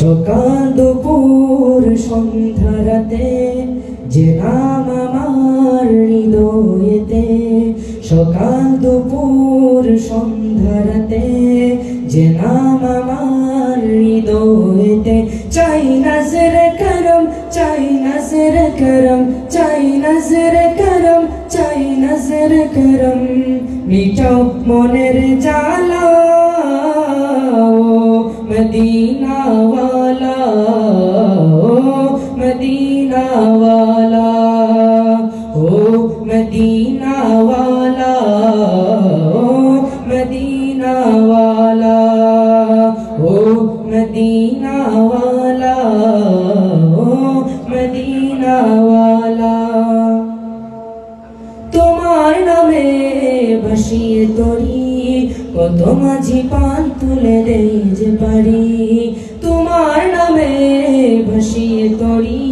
সকাল দুপুর সন্ধ্যারাতে যে নাম আমার হৃদয়েতে। সকাল দুপুর সন্ধ্যারাতে যে নাম আমার হৃদয়েতে। চাই নজর করম, চাই নজর করম, চাই নজর করম, চাই নজর করম। মিটাও মনের জ্বালা, ও মদিনা মদিনা ও মদিনা ও মদিনা ওয়ালা তোমার নামে ভাসিয়ে তরি কত মাঝি পান তুলে যে পারি। তোমার নামে ভাসিয়ে তরি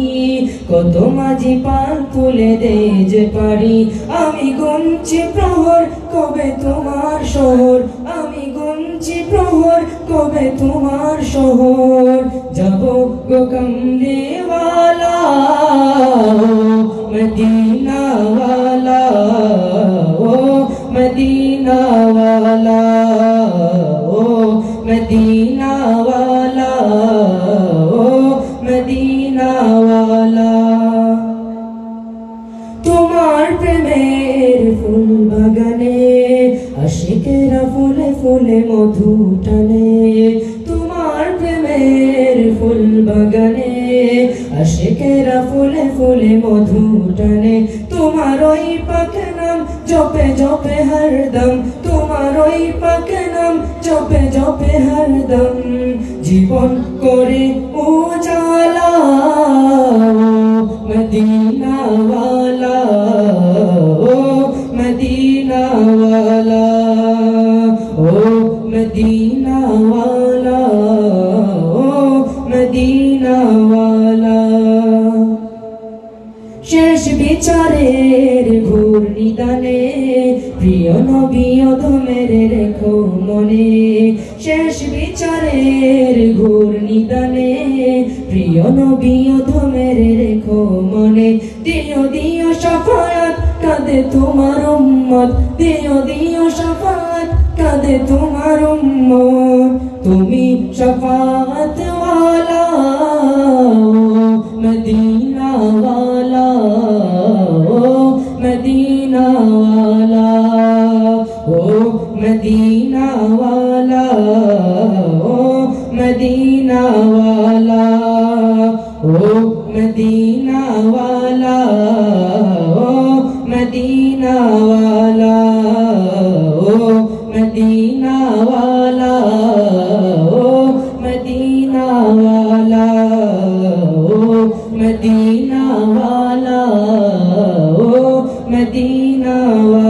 কত মাঝি পা তুলে দেয় পারি আমি গুনছি প্রহর, কবে তোমার শহর? আমি গুনছি প্রহর, কবে তোমার শহর? যাব গোকম দেওয়ালা ও মদিনা তোমার প্রেমের ফুল বাগানে আশিকেরা ফুলে ফুলে মধু টানে। তোমার প্রেমের ফুল বাগানে আশিকেরা ফুলে ফুলে মধু টানে। তোমার ওই পাক নাম জপে জপে হরদম তোমার ওই পাক নাম জপে জপে হরদম জীবন করে উজালা বিচারের নিদানে, প্রিয় নবী রেখো মনে। শেষ বিচারের ঘূর নিদানে, প্রিয় নবী অধমের রেখো মনে। দিও দিও সফায়াত, কাঁদে তোমার উম্মত। দিও দিও সফায়াত, কাঁদে তোমার উম্মত। তুমি সফাত वाला ओ मदीना वाला ओ मदीना वाला ओ मदीना वाला ओ मदीना वाला ओ मदीना वाला ओ मदीना वाला ओ मदीना वाला ओ मदीना वाला